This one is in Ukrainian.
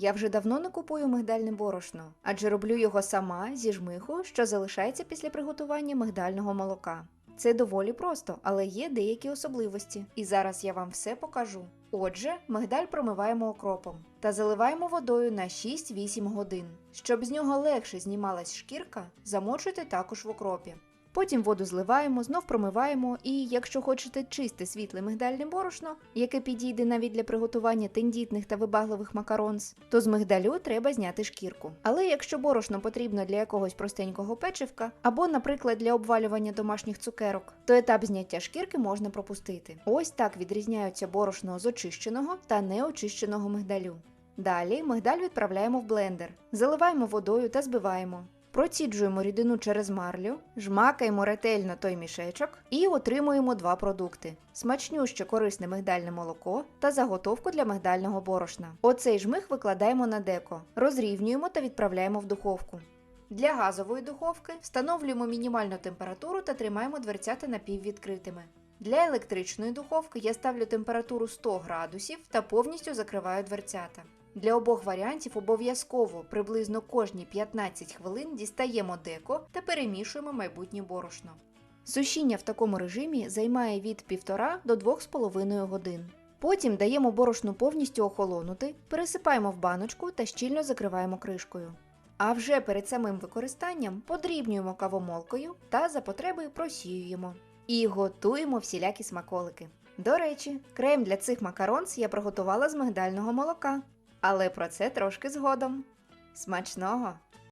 Я вже давно не купую мигдальне борошно, адже роблю його сама зі жмиху, що залишається після приготування мигдального молока. Це доволі просто, але є деякі особливості, і зараз я вам все покажу. Отже, мигдаль промиваємо окропом та заливаємо водою на 6-8 годин. Щоб з нього легше знімалась шкірка, замочуйте також в окропі. Потім воду зливаємо, знов промиваємо, і якщо хочете чисте світле мигдальне борошно, яке підійде навіть для приготування тендітних та вибагливих макаронс, то з мигдалю треба зняти шкірку. Але якщо борошно потрібно для якогось простенького печивка, або, наприклад, для обвалювання домашніх цукерок, то етап зняття шкірки можна пропустити. Ось так відрізняються борошно з очищеного та неочищеного мигдалю. Далі мигдаль відправляємо в блендер, заливаємо водою та збиваємо. Проціджуємо рідину через марлю, жмакаємо ретельно той мішечок і отримуємо два продукти: смачнюще корисне мигдальне молоко та заготовку для мигдального борошна. Оцей жмих викладаємо на деко, розрівнюємо та відправляємо в духовку. Для газової духовки встановлюємо мінімальну температуру та тримаємо дверцята напіввідкритими. Для електричної духовки я ставлю температуру 100 градусів та повністю закриваю дверцята. Для обох варіантів обов'язково приблизно кожні 15 хвилин дістаємо деко та перемішуємо майбутнє борошно. Сушіння в такому режимі займає від 1,5 до 2,5 годин. Потім даємо борошну повністю охолонути, пересипаємо в баночку та щільно закриваємо кришкою. А вже перед самим використанням подрібнюємо кавомолкою та за потреби просіюємо. І готуємо всілякі смаколики. До речі, крем для цих макаронс я приготувала з мигдального молока. Але про це трошки згодом. Смачного!